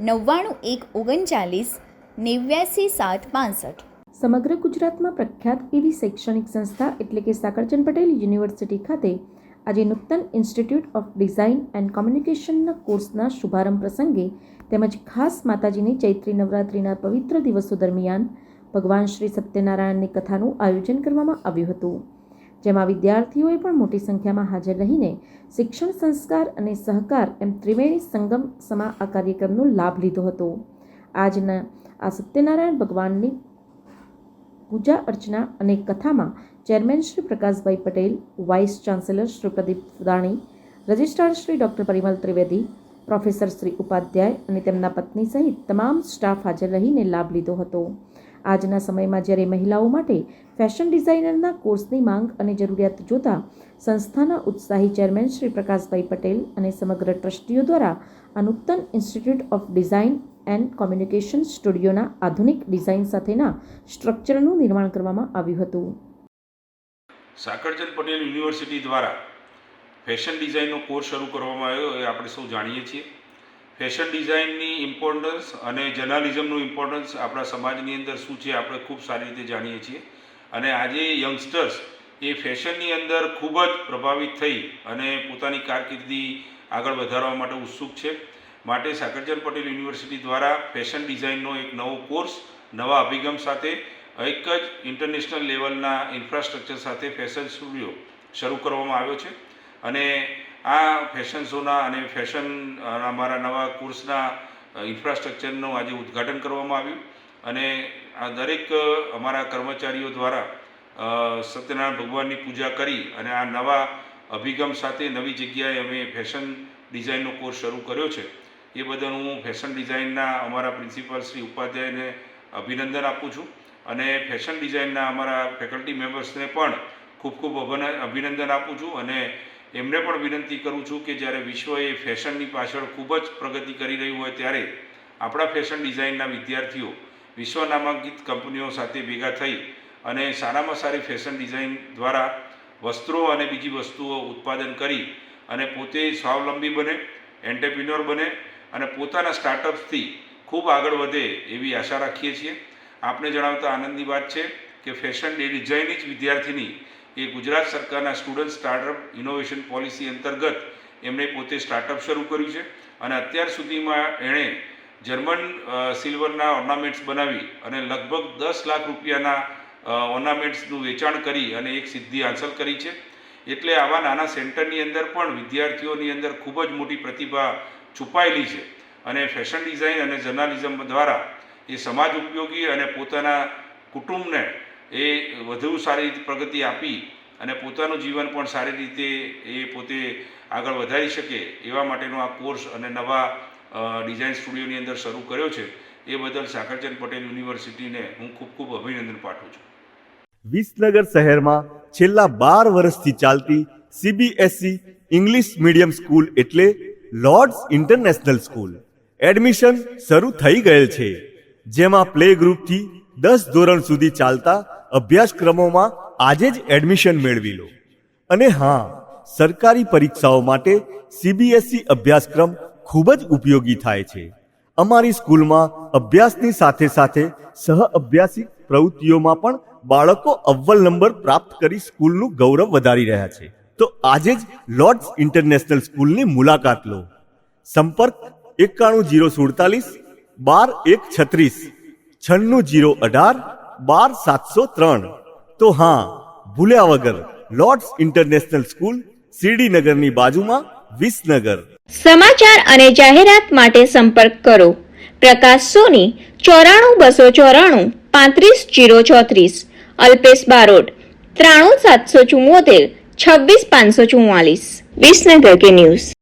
નવ્વાણું એક ઓગણચાલીસ નેવ્યાસી સાત પાંસઠ. સમગ્ર ગુજરાતમાં પ્રખ્યાત એવી શૈક્ષણિક સંસ્થા એટલે કે સાકરચંદ પટેલ યુનિવર્સિટી ખાતે આજે નૂતન ઇન્સ્ટિટ્યૂટ ઓફ ડિઝાઇન એન્ડ કોમ્યુનિકેશનના કોર્સના શુભારંભ પ્રસંગે તેમજ ખાસ માતાજીની ચૈત્રી નવરાત્રિના પવિત્ર દિવસો દરમિયાન ભગવાન શ્રી સત્યનારાયણની કથાનું આયોજન કરવામાં આવ્યું હતું. જેમાં વિદ્યાર્થીઓએ પણ મોટી સંખ્યામાં હાજર રહીને શિક્ષણ સંસ્કાર અને સહકાર એમ ત્રિવેણી સંગમ સમા આ કાર્યક્રમનો લાભ લીધો હતો. આજના આ સત્યનારાયણ ભગવાનની પૂજા અર્ચના અને કથામાં chairman Shri Prakashbhai Patel, vice chancellor Shri Pradeep Dani, registrar Shri doctor Parimal Trivedi, professor Shri Upadhyay અને તેમના પત્ની સહિત તમામ સ્ટાફ હાજર રહીને લાભ લીધો હતો. આજના સમયમાં જ્યારે મહિલાઓ માટે ફેશન ડિઝાઇનરના કોર્સની માંગ અને જરૂરિયાત જોતા સંસ્થાના ઉત્સાહી ચેરમેન શ્રી પ્રકાશભાઈ પટેલ અને સમગ્ર ટ્રસ્ટીઓ દ્વારા આ નૂતન institute of design and communication સ્ટુડિયોના આધુનિક ડિઝાઇન સાથેના સ્ટ્રક્ચરનું નિર્માણ કરવામાં આવ્યું હતું. સાકરચંદ પટેલ યુનિવર્સિટી દ્વારા ફેશન ડિઝાઇનનો કોર્સ શરૂ કરવામાં આવ્યો, એ આપણે સૌ જાણીએ છીએ. ફેશન ડિઝાઇનની ઇમ્પોર્ટન્સ અને જર્નાલિઝમનું ઇમ્પોર્ટન્સ આપણા સમાજની અંદર શું છે આપણે ખૂબ સારી રીતે જાણીએ છીએ. અને આજે યંગસ્ટર્સ એ ફેશનની અંદર ખૂબ જ પ્રભાવિત થઈ અને પોતાની કારકિર્દી આગળ વધારવા માટે ઉત્સુક છે. માટે સાકરચંદ પટેલ યુનિવર્સિટી દ્વારા ફેશન ડિઝાઇનનો એક નવો કોર્સ, નવા અભિગમ સાથે, એક જ ઇન્ટરનેશનલ લેવલના ઇન્ફ્રાસ્ટ્રક્ચર સાથે ફેશન સ્ટુડિયો શરૂ કરવામાં આવ્યો છે. અને આ ફેશન શોના અને ફેશન અમારા નવા કોર્સના ઇન્ફ્રાસ્ટ્રક્ચરનું આજે ઉદ્ઘાટન કરવામાં આવ્યું. અને આ દરેક અમારા કર્મચારીઓ દ્વારા સત્યનારાયણ ભગવાનની પૂજા કરી અને આ નવા અભિગમ સાથે નવી જગ્યાએ અમે ફેશન ડિઝાઇનનો કોર્સ શરૂ કર્યો છે. એ બદલ હું ફેશન ડિઝાઇનના અમારા પ્રિન્સિપાલ શ્રી ઉપાધ્યાયને અભિનંદન આપું છું. અને ફેશન ડિઝાઇનના અમારા ફેકલ્ટી મેમ્બર્સને પણ ખૂબ ખૂબ અભન- અભિનંદન આપું છું. અને એમને પણ વિનંતી કરું છું કે જ્યારે વિશ્વ એ ફેશનની પાછળ ખૂબ જ પ્રગતિ કરી રહ્યું હોય ત્યારે આપણા ફેશન ડિઝાઇનના વિદ્યાર્થીઓ વિશ્વ નામાંકિત કંપનીઓ સાથે ભેગા થઈ અને સારામાં સારી ફેશન ડિઝાઇન દ્વારા વસ્ત્રો અને બીજી વસ્તુઓ ઉત્પાદન કરી અને પોતે સ્વાવલંબી બને એન્ટરપ્રિન્યોર બને અને પોતાના સ્ટાર્ટઅપ્સથી ખૂબ આગળ વધે એવી આશા રાખીએ છીએ. આપને જણાવતા આનંદની વાત છે કે ફેશન ડિઝાઇનની જ વિદ્યાર્થીની એ ગુજરાત સરકારના સ્ટુડન્ટ સ્ટાર્ટઅપ ઇનોવેશન પોલિસી અંતર્ગત એમણે પોતે સ્ટાર્ટઅપ શરૂ કર્યું છે. અને અત્યાર સુધીમાં એણે જર્મન સિલ્વરના ઓર્નામેન્ટ્સ બનાવી અને લગભગ દસ લાખ રૂપિયાના ઓર્નામેન્ટ્સનું વેચાણ કરી અને એક સિદ્ધિ હાંસલ કરી છે. એટલે આવા નાના સેન્ટરની અંદર પણ વિદ્યાર્થીઓની અંદર ખૂબ જ મોટી પ્રતિભા છુપાયેલી છે. અને ફેશન ડિઝાઇન અને જર્નાલિઝમ દ્વારા એ સમાજ ઉપયોગી અને પોતાના કુટુંબને એ વધુ સારી રીતે પ્રગતિ આપી અને પોતાનું જીવન પણ સારી રીતે એ પોતે આગળ વધારી શકે એવા માટેનો આ કોર્સ અને નવા ડિઝાઇન સ્ટુડિયોની અંદર શરૂ કર્યો છે. એ બદલ સાકરચંદ પટેલ યુનિવર્સિટીને હું ખૂબ ખૂબ અભિનંદન પાઠવું છું. વિસનગર શહેરમાં છેલ્લા બાર વર્ષથી ચાલતી સીબીએસઈ ઇંગ્લિશ મીડિયમ સ્કૂલ એટલે લોર્ડ્સ ઇન્ટરનેશનલ સ્કૂલ એડમિશન શરૂ થઈ ગયેલ છે. જેમાં પ્લે ગ્રુપથી દસ ધોરણ સુધી ચાલતા અભ્યાસક્રમોમાં આજે જ એડમિશન મેળવી લો. અને હા, સરકારી પરીક્ષાઓ માટે સીબીએસઈ અભ્યાસક્રમ ખૂબ જ ઉપયોગી થાય છે. અમારી સ્કૂલમાં અભ્યાસની સાથે સાથે સહ અભ્યાસિક પ્રવૃત્તિઓમાં પણ બાળકો અવ્વલ નંબર પ્રાપ્ત કરી સ્કૂલનું ગૌરવ વધારી રહ્યા છે. તો આજે જ લોર્ડ્સ ઇન્ટરનેશનલ સ્કૂલની મુલાકાત લો. સંપર્ક એકાણું જીરો સુડતાલીસ બાર એક છત્રીસ છન્નું જીરો અઢાર બાર સાતસો ત્રણ. તો હા, ભૂલ્યા વગર લોર્ડ્સ ઇન્ટરનેશનલ સ્કૂલ શિરડીનગરની બાજુમાં વિસનગર. સમાચાર અને જાહેરાત માટે સંપર્ક કરો. પ્રકાશ સોની, ચોરાણું બસો ચોરાણું, પાંત્રીસ જીરો ચોત્રીસ. અલ્પેશ બારોટ, ત્રાણું સાતસો ચુમ્મોતેર છવ્વીસ પાંચસો ચુમ્માલીસ વિસનગર કે ન્યૂઝ.